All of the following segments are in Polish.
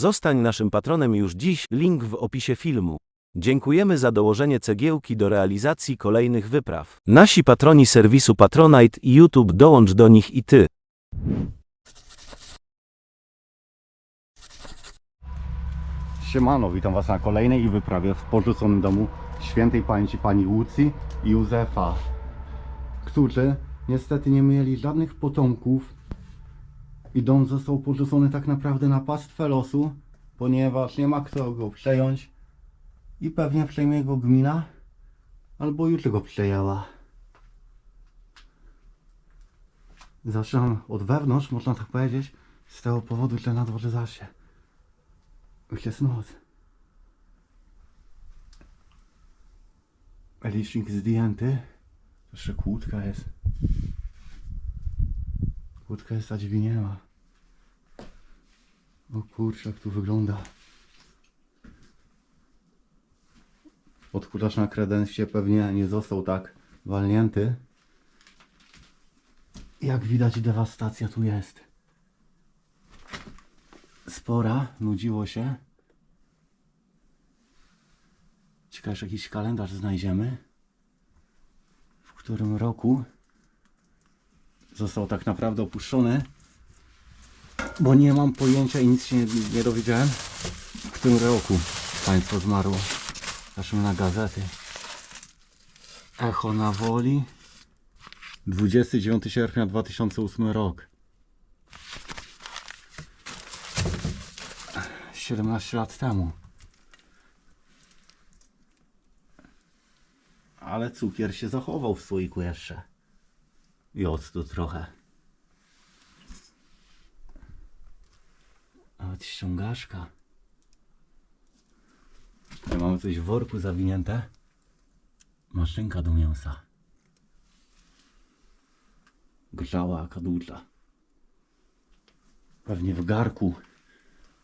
Zostań naszym patronem już dziś, link w opisie filmu. Dziękujemy za dołożenie cegiełki do realizacji kolejnych wypraw. Nasi patroni serwisu Patronite i YouTube dołącz do nich i ty. Siemano, witam Was na kolejnej wyprawie w porzuconym domu świętej pamięci pani Łucji i Józefa, którzy niestety nie mieli żadnych potomków i dom został porzucony tak naprawdę na pastwę losu, ponieważ nie ma kto go przejąć i pewnie przejmie go gmina albo już go przejęła. Zaczynam od wewnątrz, można tak powiedzieć, z tego powodu, że na dworze zasie. Już jest noc. Licznik zdjęty. Jeszcze kłódka jest. Kłódka jest, a drzwi nie ma. O kurczę, jak tu wygląda. Odkurzacz na kredensie pewnie nie został tak walnięty. Jak widać dewastacja tu jest spora, nudziło się. Ciekawe, jakiś kalendarz znajdziemy, w którym roku został tak naprawdę opuszczony, bo nie mam pojęcia i nic się nie, nie dowiedziałem, w którym roku państwo zmarło. Patrzymy na gazety. Echo na woli. 29 sierpnia 2008 rok. 17 lat temu. Ale cukier się zachował w słoiku jeszcze. I octu trochę. Nawet ściągaszka. Tutaj mamy coś w worku zawinięte. Maszynka do mięsa. Grzała kadłucza. Pewnie w garku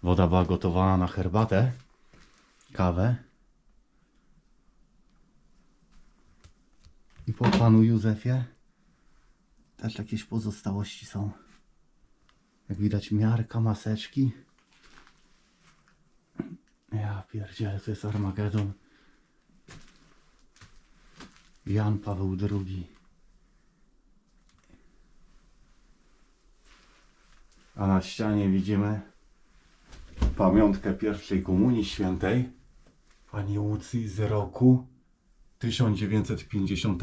Woda była gotowana na herbatę, kawę. I po panu Józefie też jakieś pozostałości są. Jak widać miarka, maseczki. Ja pierdzielę, to jest Armagedon. Jan Paweł II. A na ścianie widzimy pamiątkę pierwszej komunii świętej pani Łucji z roku 1950.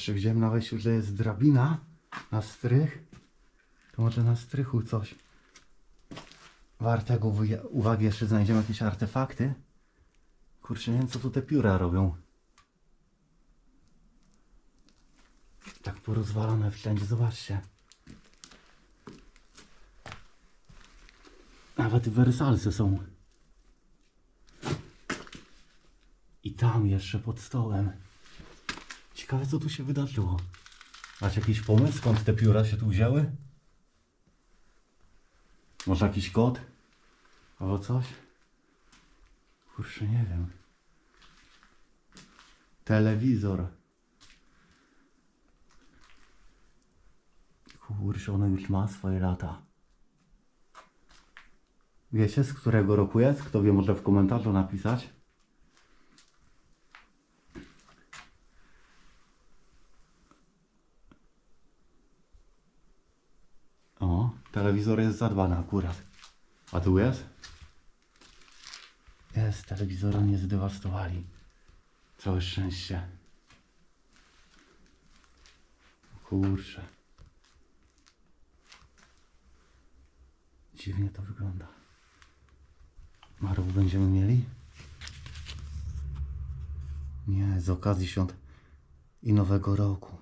Jeszcze widziałem na wejściu, że jest drabina na strych. To może na strychu coś wartego uwagi- jeszcze znajdziemy jakieś artefakty. Kurczę, nie wiem co tu te pióra robią. Tak porozwalone wszędzie, zobaczcie. Nawet wersalce są. I tam jeszcze pod stołem. Ciekawe co tu się wydarzyło. Masz jakiś pomysł skąd te pióra się tu wzięły? Może jakiś kot? Albo coś? Kurczę, nie wiem. Telewizor. Kurczę, ono już ma swoje lata. Wiecie, z którego roku jest? Kto wie, może w komentarzu napisać. O, telewizor jest zadbany akurat. A tu jest? Jest, telewizora nie zdewastowali. Całe szczęście. Kurczę. Dziwnie to wygląda. Marł będziemy mieli? Nie, z okazji świąt i Nowego Roku.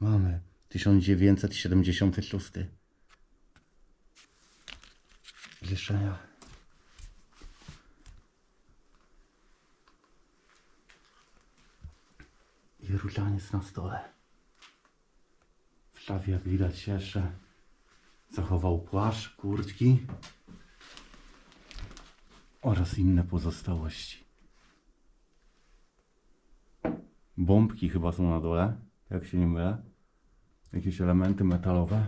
Mamy 1976. Życzenia. I różaniec na stole. W szafie, jak widać, jeszcze zachował płaszcz, kurtki oraz inne pozostałości. Bombki chyba są na dole, jak się nie mylę. Jakieś elementy metalowe,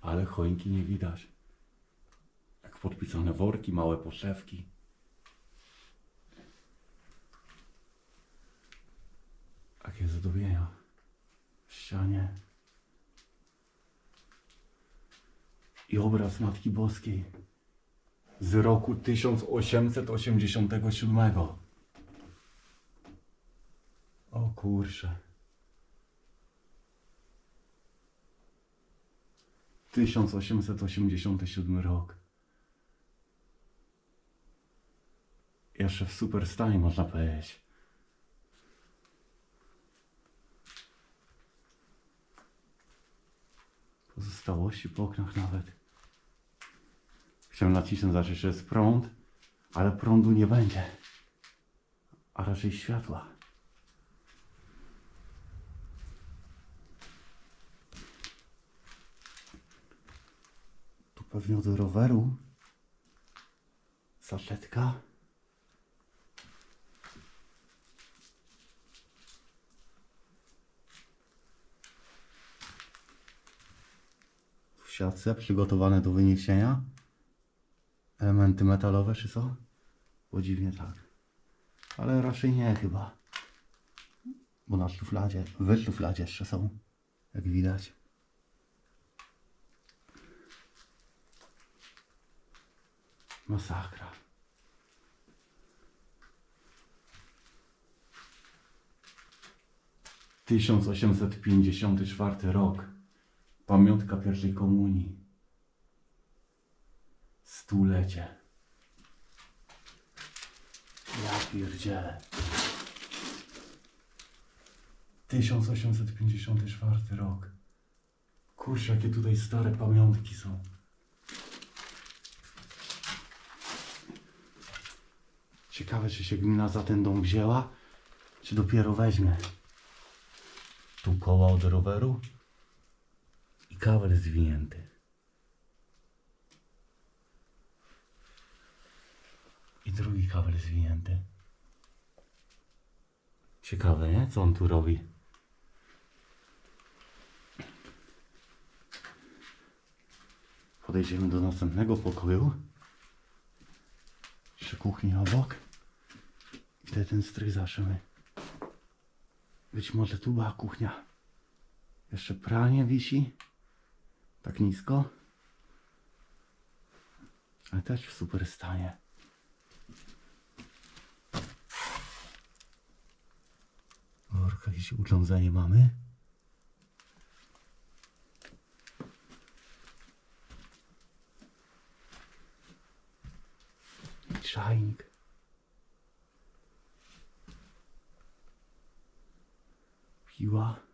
ale choinki nie widać. Podpisane worki, małe poszewki. Jakie zdobienia w ścianie. I obraz Matki Boskiej z roku 1887. O kurczę. 1887 rok. Jeszcze w super stanie można powiedzieć. Pozostałości po oknach nawet. Chciałem nacisnąć zacząć, że jest prąd, ale prądu nie będzie. A raczej światła. Tu pewnie od roweru. Saszetka. Siatce przygotowane do wyniesienia. Elementy metalowe czy co? Bo dziwnie tak. Ale raczej nie chyba. Bo na szufladzie, w szufladzie jeszcze są. Jak widać. Masakra. Tysiąc osiemset pięćdziesiąty czwarty rok. Pamiątka pierwszej komunii. Stulecie. Ja pierdzielę. 1854 rok. Kurczę, jakie tutaj stare pamiątki są. Ciekawe, czy się gmina za ten dom wzięła, czy dopiero weźmie. Tu koła od roweru i kawel zwinięty. I drugi kabel zwinięty. Ciekawe, nie? Co on tu robi? Podejdziemy do następnego pokoju. Przy kuchni obok. I wtedy ten strych zaszymy. Być może tu była kuchnia. Jeszcze pranie wisi. Tak nisko. Ale też w super stanie. Worka, jakieś urządzenie mamy. Czajnik. Piła.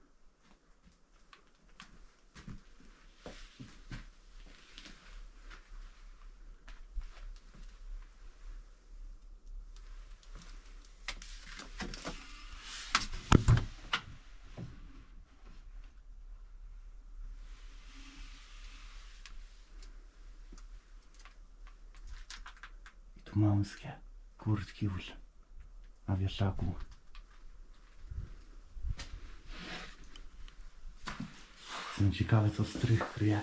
Męskie kurtki już na wieszaku. Jestem ciekawy, co strych kryje.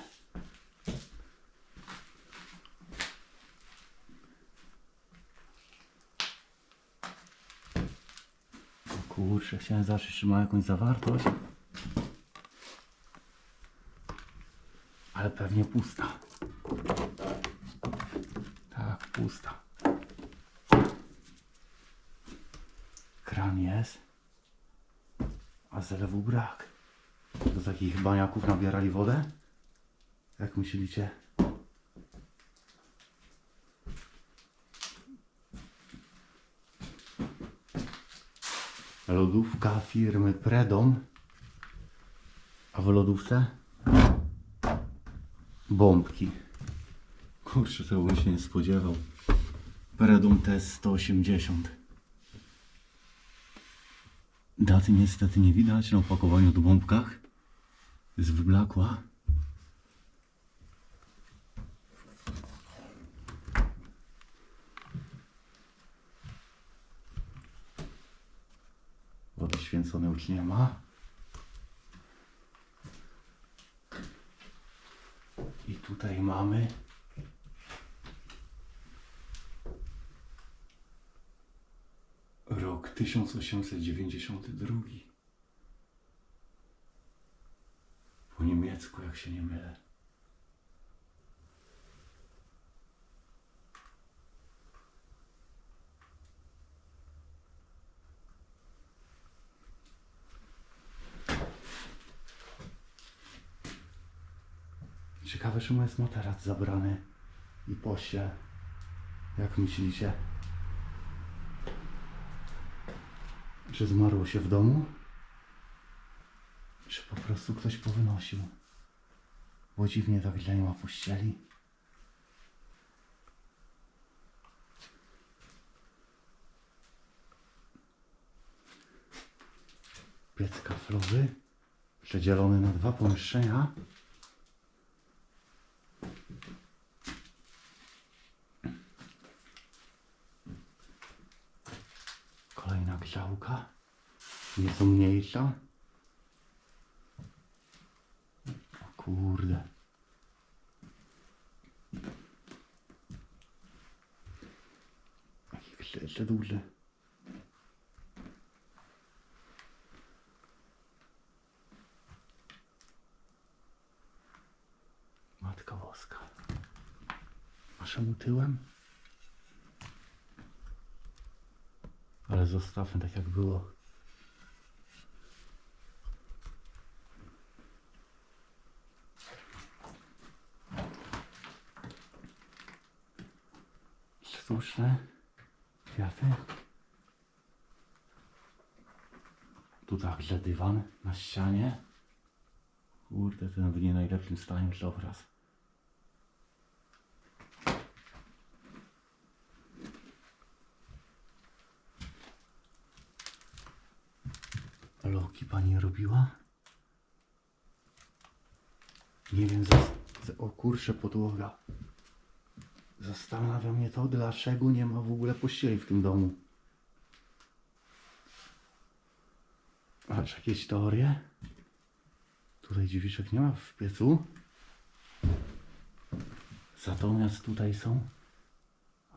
O kurczę, chciałem zobaczyć, czy ma jakąś zawartość. Ale pewnie pusta. Tak, pusta. Kran jest, a zalewu brak. Do takich baniaków nabierali wodę? Jak myślicie? Lodówka firmy Predom. A w lodówce? Bombki. Kurczę, tego bym się nie spodziewał. Predom Test 180. Daty niestety nie widać na opakowaniu do bombkach. Jest wyblakła. Woda święcone już nie ma. I tutaj mamy rok 1892. Po niemiecku, jak się nie mylę. Ciekawe, czemu jest materac zabrany i pościel. Jak myślicie? Czy zmarło się w domu? Czy po prostu ktoś powynosił? Bo dziwnie tak ma pościeli. Piec kaflowy, przedzielony na dwa pomieszczenia. Grzałka. Nieco mniejsza. O kurde. Jaki jeszcze duży. Matka Boska. Naszemu tyłem? Ale zostawmy tak jak było. Sztuczne kwiaty. Tu także dywan na ścianie. Kurde, ten w nie najlepszym stanie już obraz. Loki pani robiła? Nie wiem, za, za, o kurczę podłoga. Zastanawia mnie to, dlaczego nie ma w ogóle pościeli w tym domu. Masz jakieś teorie? Tutaj dziwiczek nie ma w piecu. Natomiast tutaj są.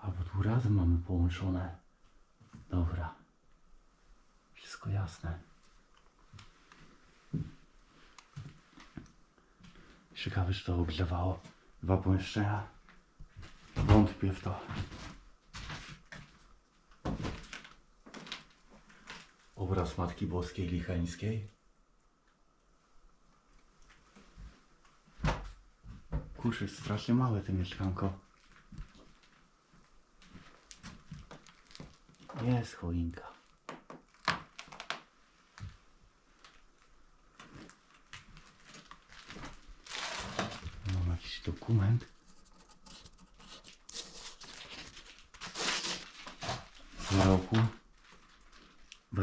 Albo tu razem mamy połączone. Dobra. Wszystko jasne. Ciekawe, czy to ogrzewało dwa pomieszczenia. Wątpię w to. Obraz Matki Boskiej Licheńskiej. Kurczę, jest strasznie małe to mieszkanko. Jest choinka. Mam jakiś dokument. Z roku.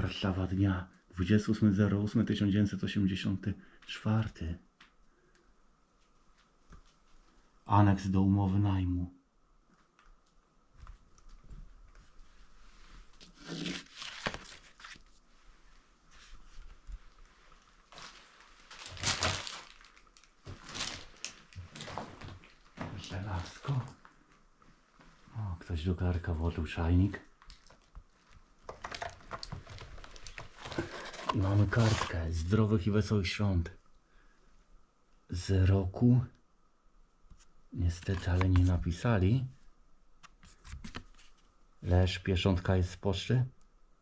Warszawa dnia 28.08.1984. Aneks do umowy najmu. Żelazko. O, ktoś do garka włożył czajnik. Mamy kartkę zdrowych i wesołych świąt. Z roku. Niestety, ale nie napisali. Leż pieczątka jest z poczty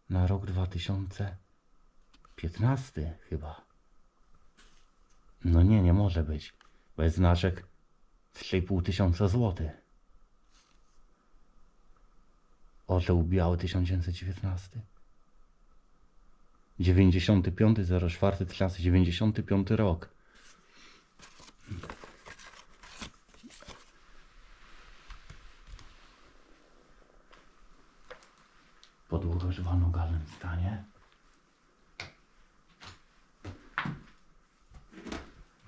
na rok 2015 chyba. No nie, nie może być. Jest znaczek 3,5 tysiąca złotych. Orzeł biały 1919. 95 04 1995 rok. Podłoga w wanogalnym stanie.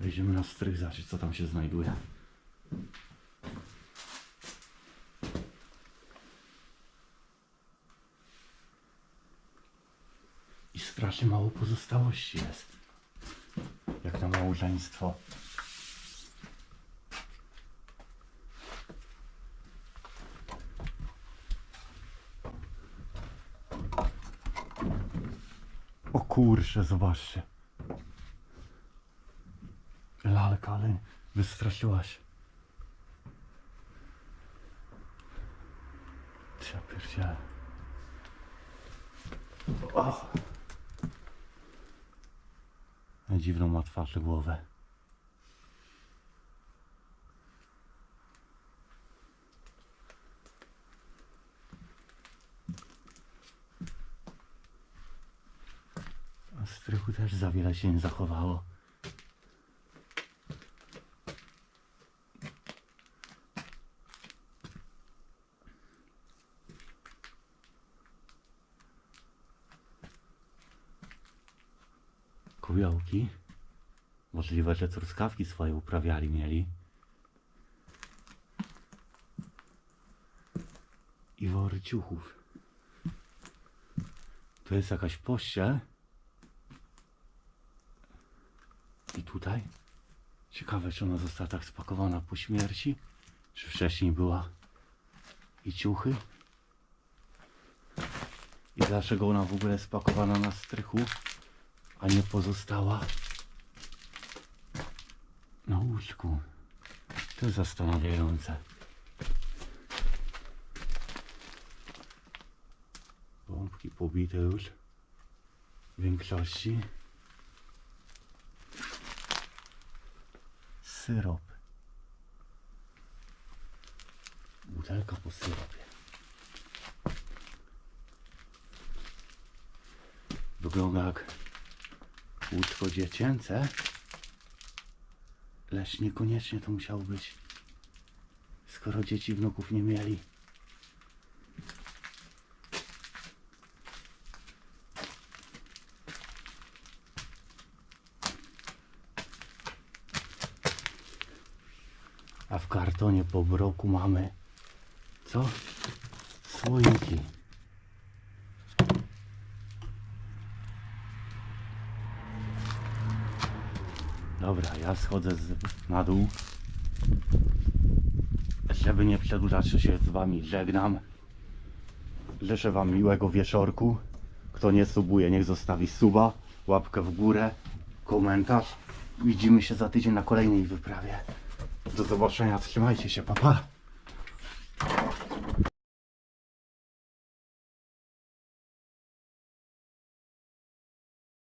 Wejdziemy na strych, zobaczyć co tam się znajduje. I strasznie mało pozostałości jest. Jak na małżeństwo. O kurczę, zobaczcie. Lalka, ale wystraszyłaś. Ja pierdzielę. O. Na Dziwną ma twarz głowę. A strychu też za wiele się nie zachowało. Kujałki. Możliwe, że truskawki swoje uprawiali mieli. I wory ciuchów. Tu jest jakaś pościel. I tutaj? Ciekawe, czy ona została tak spakowana po śmierci, czy wcześniej była. I ciuchy. I dlaczego ona w ogóle jest spakowana na strychu, a nie pozostała na łóżku. To zastanawiające. Bombki pobite już w większości. Syrop. Butelka po syropie. Wygląda jak łóżko dziecięce. Lecz niekoniecznie to musiało być, skoro dzieci wnuków nie mieli. A w kartonie po broku mamy co? Słoiki. Dobra, ja schodzę z, na dół. Żeby nie przedłużać, się z wami żegnam. Życzę wam miłego wieczorku. Kto nie subuje, niech zostawi suba, łapkę w górę, komentarz. Widzimy się za tydzień na kolejnej wyprawie. Do zobaczenia, trzymajcie się, papa. Pa.